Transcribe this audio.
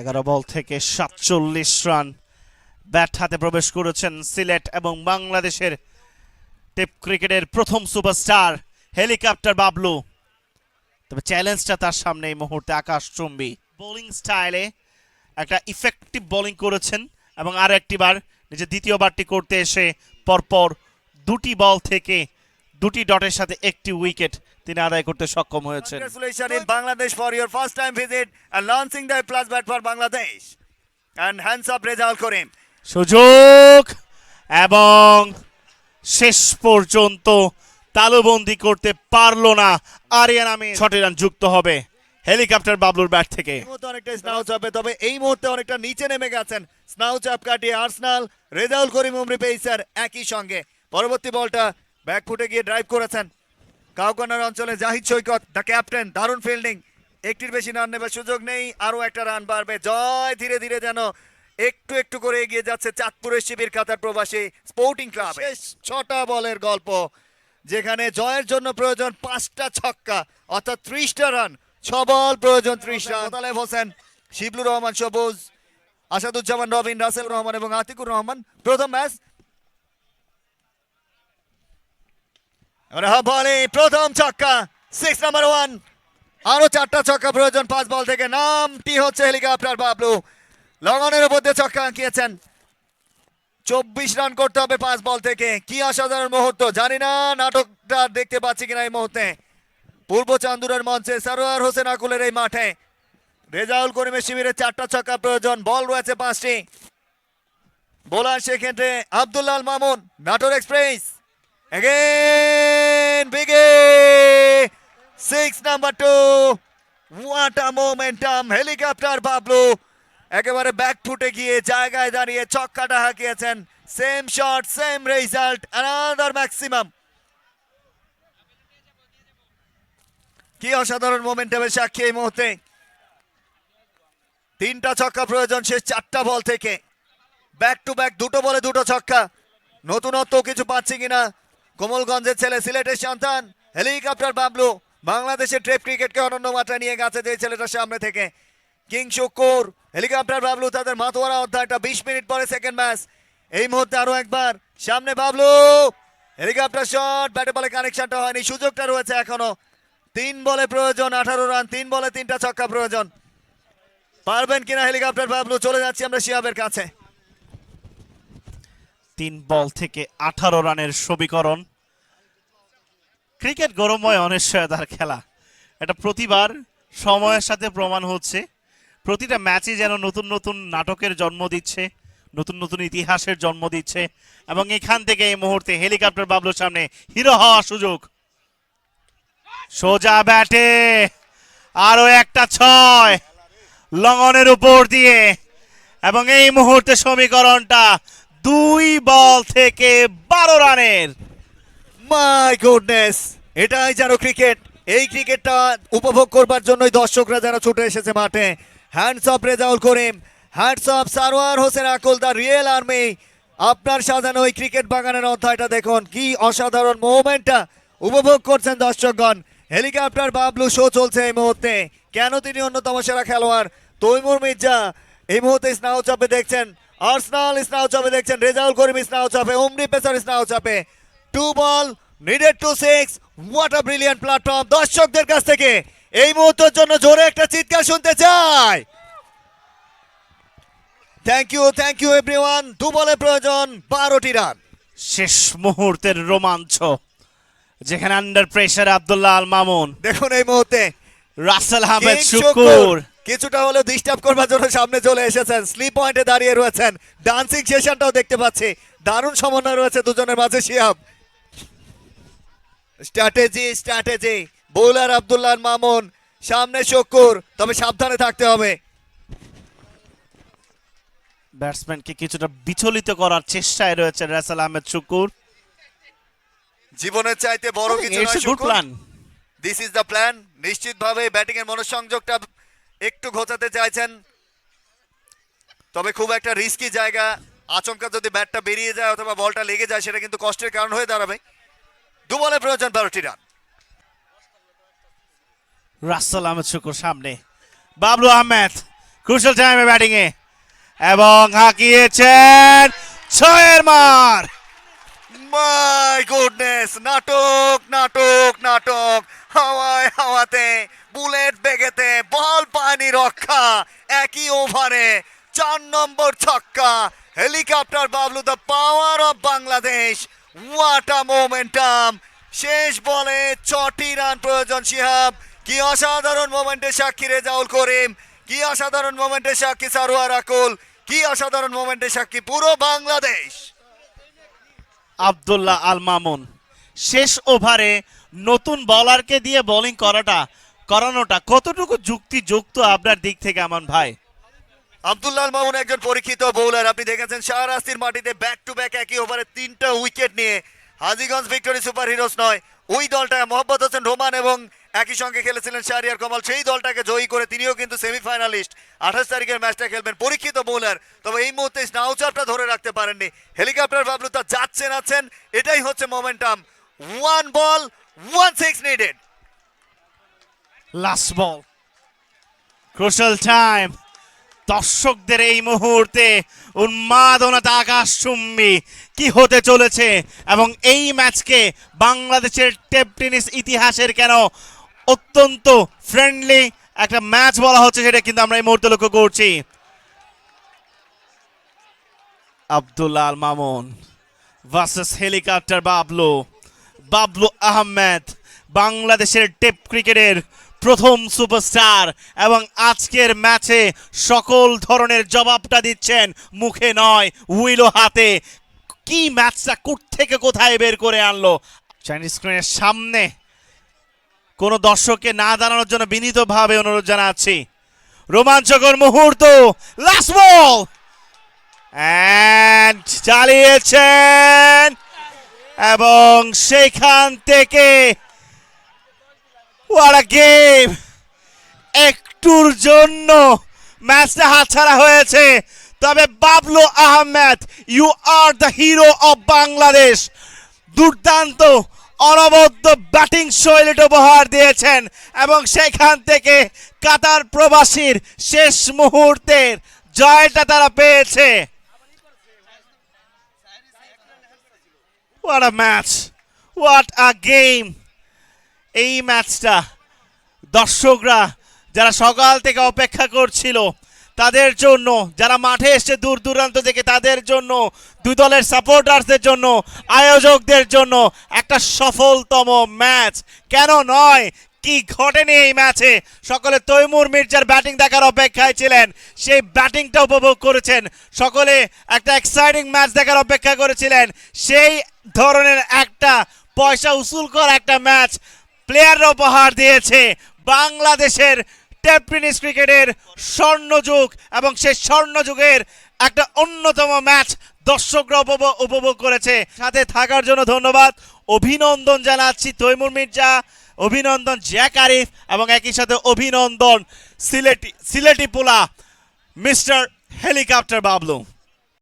এগারো বল থেকে সাতচল্লিশ রান। ব্যাট হাতে প্রবেশ করেছেন সিলেট এবং বাংলাদেশের টেপ ক্রিকেটের প্রথম সুপারস্টার, হেলিকপ্টার বাবলু। তবে চ্যালেঞ্জটা তার সামনে এই মুহূর্তে আকাশচুম্বী। বোলিং স্টাইলে একটা ইফেক্টিভ বোলিং করেছেন এবং আর একটিবার নিজের দ্বিতীয়বারটি করতে এসে পরপর দুটি বল থেকে দুটি ডটের সাথে একটি উইকেট তিনি আদায় করতে সক্ষম হয়েছেন। In Bangladesh for your first time visit and launching the plus bat for Bangladesh. And hands up Rezal Karim. সুযোগ এবং শেষ পর্যন্ত তালুবন্দি করতে পারল না আরিয়ান আমি ছটি রান যুক্ত হবে হেলিকপ্টার বাবলুর ব্যাট থেকে। অনেকটা স্নাউ চাপে তবে এই মুহূর্তে অনেকটা নিচে নেমে গেছেন। স্নাউ চাপ কাটিয়ে আর্সেনাল রেজাউল করিম উমরি পেইসার একই সঙ্গে। পরবর্তী বলটা ব্যাক ফুটে গিয়ে ড্রাইভ করেছেন। কাউকানার অঞ্চলে জাহিদ সৈকত দ্য ক্যাপ্টেন দারুণ ফিল্ডিং একটির বেশি রান নেবার সুযোগ নেই আরও একটা রান বাড়বে। জয় ধীরে ধীরে যেন একটু একটু করে এগিয়ে যাচ্ছে চাঁদপুরের শিবির কাতার প্রবাসী স্পোর্টিং ক্লাব শেষ ছটা বলের গল্প যেখানে জয়ের জন্য প্রয়োজন পাঁচটা ছক্কা অর্থাৎ ত্রিশটা রান ছ বল প্রয়োজন ত্রিশ রান মোতালেব হোসেন শিবলুর রহমান সবুজ আসাদুজ্জামান রবিন রাসেল রহমান এবং আতিকুর রহমান। প্রথম ম্যাচ বলে, প্রথম ছক্কা সিক্স নাম্বার ওয়ান আরও চারটা ছক্কা প্রয়োজন পাঁচ বল থেকে। নামটি হচ্ছে হেলিকপ্টার বাবলু। লগনের উপর দিয়ে ছক্কা আঁকিয়েছেন। চব্বিশ রান করতে হবে পাঁচ বল থেকে। কি অসাধারণ মুহূর্ত, জানি না, নাটকটা দেখতে পাচ্ছি কিনা এই মুহূর্তে। পূর্ব চান্দুরের মঞ্চে সারোয়ার হোসেন আকুলের এই মাঠে। রেজাউল করিমের শিবিরে চারটা ছক্কা প্রয়োজন বল রয়েছে পাঁচটি। বোলার সেক্ষেত্রে Abdullah Al Mamun, Natore express. Again big six number two what a momentum helicopter Bablu একেবারে ব্যাক ফুটে গিয়ে জায়গায় দাঁড়িয়ে ছক্কাটা হাঁকিয়েছেন। Same shot same result another maximum কি অসাধারণ মোমেন্টামের সাক্ষী এই মুহূর্তে। তিনটা ছক্কা প্রয়োজন শেষ চারটা বল থেকে। ব্যাক টু ব্যাক দুটো বলে দুটো ছক্কা। নতুনত্ব কিছু পাচ্ছি কিনা? কোমলগঞ্জের ছেলে সিলেটের সন্তান, হেলিকপ্টার বাবলু, বাংলাদেশের ট্রেপ ক্রিকেটকে অনন্য মাত্রা নিয়ে গেছে যে ছেলেটার সামনে থেকে। কিং শুকুর হেলিকপ্টার বাবলু তাদের মাতোয়ারা অধ্যায়টা বিশ মিনিট পরে সেকেন্ড ম্যাচ এই মুহূর্তে আরও একবার, সামনে বাবলু, হেলিকপ্টার শট ব্যাটে বলে কানেকশনটা হয়নি, সুযোগটা রয়েছে এখনও। তিন বলে প্রয়োজন, আঠারো রান, তিন বলে তিনটা ছক্কা প্রয়োজন। পারবেন কিনা হেলিকপ্টার বাবলু? চলে যাচ্ছি আমরা শিয়াবের কাছে। তিন বল থেকে আঠারো রানের সমীকরণ। ক্রিকেট গরমময় অনিশ্চয়তার খেলা। এটা প্রতিবার সময়ের সাথে প্রমাণ হচ্ছে। প্রতিটা ম্যাচে যেন নতুন নতুন নাটকের জন্ম দিচ্ছে, নতুন নতুন ইতিহাসের জন্ম দিচ্ছে এবং এখান থেকে এই মুহূর্তে হেলিকপ্টার বাবলুর সামনে হিরো হওয়ার সুযোগ। সোজা ব্যাটে আরও একটা ছয় লঙ্গনের উপর দিয়ে এবং এই মুহূর্তে সমীকরণটা দুই বল থেকে বারো রানের। মাই গুডনেস এটাই যেন ক্রিকেট। এই ক্রিকেটটা উপভোগ করবার জন্যই দর্শকরা যেন ছুটে এসেছে মাঠে। Hands off Rezaul Karim hands off Sarwar Hossain আকুল দ্য রিয়েল আর্মি আপনার সাজানো এই ক্রিকেট বাগানের অধ্যায়টা দেখুন। কি অসাধারণ মুভমেন্টটা উপভোগ করছেন দর্শকগণ। হেলিকপ্টার বাবলু শো চলছে এই মুহূর্তে। কেন তিনি অন্যতম সেরা খেলোয়াড়? তৈমুর মির্জা এই মুহূর্তে স্নাউ চাপে দেখছেন। আর্সেনাল স্নাউ চাপে দেখছেন। রেজাউল করিম স্নাউ চাপে উমরি পেসার স্নাউ চাপে two ball needed two six what a brilliant platform দর্শকদের কাছ থেকে এই মুহূর্তের জন্য জোরে একটা চিৎকার শুনতে চাই। Thank you thank you everyone দু বলে প্রয়োজন বারোটি রান শেষ মুহূর্তের রোমাঞ্চ যেখানে আন্ডার প্রেসার আব্দুল্লাহ আল মামুন। দেখুন এই মুহূর্তে। রাসেল আহমেদ শুকুর। কিছুটা হলেও ডিস্টার্ব করবার জন্য সামনে চলে এসেছেন। স্লিপ পয়েন্টে দাঁড়িয়ে রয়েছেন। ডান্সিং সেশনটাও দেখতে পাচ্ছি। দারুণ সমন্বয় রয়েছে দুজনের মাঝে Shiyab strategy strategy bowler Abdullah Mamun সামনে শকুর। তবে সাবধানে থাকতে হবে। ব্যাটসম্যানকে কিছুটা বিচলিত করার চেষ্টায় রয়েছে রাসেল আহমেদ শুকুর। জীবনের চাইতে বড় কিছু নয় Shukur. Plan this is the plan নিশ্চিতভাবে ব্যাটিং এর মনোসংযোগটা একটু ঘোচাতে চাইছেন। তবে খুব একটা রিস্কি জায়গা। আচমকা যদি ব্যাটটা বেরিয়ে যায় অথবা বলটা লেগে যায় সেটা কিন্তু কষ্টের কারণ হয়ে দাঁড়াবে। দু বলে প্রয়োজন বারোটি রান। রাসেল আহমেদ শুকুর সামনে। বাবলু আহমেদ ক্রুশাল টাইমে ব্যাটিংয়ে এবং হাঁকিয়েছেন ছয়ের মার। মাই গুডনেস নাটক নাটক নাটক। হাওয়ায় হাওয়াতে বুলেট বেগেতে বল পানি রক্ষা। একই ওভারে চার নম্বর ছক্কা। Helicopter Bablu the power of Bangladesh. What a momentum শেষ বলে ছটি রান প্রয়োজন, শিহাব। কি অসাধারণ মোমেন্টের সাক্ষী রেজাউল করিম। কি অসাধারণ মোমেন্টের সাক্ষী সারোয়ার আকুল। কি অসাধারণ মোমেন্টের সাক্ষী পুরো বাংলাদেশ। আবদুল্লাহ আল মামুন, শেষ ওভারে নতুন বলারকে দিয়ে বোলিং করাটা করানোটা কতটুকু যুক্তিযুক্ত আপনার দিক থেকে আমার ভাই? আব্দুল্লাহ মামুন একজন পরীক্ষিত বোলার আপনি দেখেছেন শাহরাস্তির মাটিতে ব্যাক টু ব্যাক একই ওভারে তিনটা উইকেট নিয়ে হাজিগঞ্জ ভিক্টোরি সুপার হিরোস নয়। ওই দলটা মোহাম্মদ হোসেন রোমান এবং একই সঙ্গে খেলেছিলেন শাহরিয়ার কমাল। সেই দলটাকে জয়ী করে তিনিও কিন্তু সেমিফাইনালিস্ট আঠাশ তারিখের ম্যাচটা খেলবেন পরীক্ষিত বোলার তবে এই মুহূর্তে স্নাউচারটা ধরে রাখতে পারেননি। হেলিকপ্টার বাবলু তা যাচ্ছেন আছেন। এটাই হচ্ছে momentum one ball one six needed last ball crucial time দর্শকদের এই মুহূর্তে উন্মাদনাতে আকাশ চুম্বি কি হতে চলেছে এবং এই ম্যাচকে বাংলাদেশের টেপ টেনিস ইতিহাসের কেন অত্যন্ত ফ্রেন্ডলি একটা ম্যাচ বলা হচ্ছে সেটা কিন্তু আমরা এই মুহূর্তে লক্ষ্য করছি। Abdullah Al Mamun versus helicopter Bablu. Bablu Ahmed বাংলাদেশের টেপ ক্রিকেটের প্রথম সুপারস্টার এবং আজকের ম্যাচে সকল ধরনের জবাবটা দিচ্ছেন, মুখে নয়, উইলো হাতে। কি ম্যাচটা থেকে কোথায় বের করে আনলো? চাইনিজ স্ক্রিনের সামনে। কোনো দর্শককে না দাঁড়ানোর জন্য বিনীতভাবে অনুরোধ জানাচ্ছি। রোমাঞ্চকর মুহূর্ত লাস্ট বল চালিয়েছেন। এবং সেখান থেকে ওয়াট গেম একটুর জন্য ম্যাচটা হাতছাড়া হয়েছে। তবে Bablu Ahmed you are the hero of Bangladesh দুর্দান্ত, অনবদ্য ব্যাটিং শৈলীটা উপহার দিয়েছেন এবং সেখান থেকে কাতার প্রবাসীর শেষ মুহূর্তের জয়টা তারা পেয়েছে। What a match what a game এই ম্যাচটা দর্শকরা যারা সকাল থেকে অপেক্ষা করছিল, তাদের জন্য, যারা মাঠে এসে দূর দূরান্ত থেকে, তাদের জন্য, দুই দলের সাপোর্টার্সদের জন্য, আয়োজকদের জন্য একটা সফলতম ম্যাচ। কেন নয়? কি ঘটেনি এই ম্যাচে? সকলে তৈমুর মির্জার ব্যাটিং দেখার অপেক্ষায় ছিলেন। সেই ব্যাটিংটা উপভোগ করেছেন। সকলে একটা এক্সাইটিং ম্যাচ দেখার অপেক্ষা করেছিলেন। সেই ধরনের একটা পয়সা উসুল করা একটা ম্যাচ প্লেয়াররা উপহার দিয়েছে বাংলাদেশের টেনিস ক্রিকেটের স্বর্ণযুগ এবং সেই স্বর্ণযুগের একটা অন্যতম ম্যাচ দর্শকরা উপভোগ করেছে। সাথে থাকার জন্য ধন্যবাদ। অভিনন্দন জানাচ্ছি তৈমুর মির্জা, অভিনন্দন জ্যাক আরিফ এবং একই সাথে অভিনন্দন সিলেটি সিলেটি পোলা মিস্টার হেলিকপ্টার বাবলু।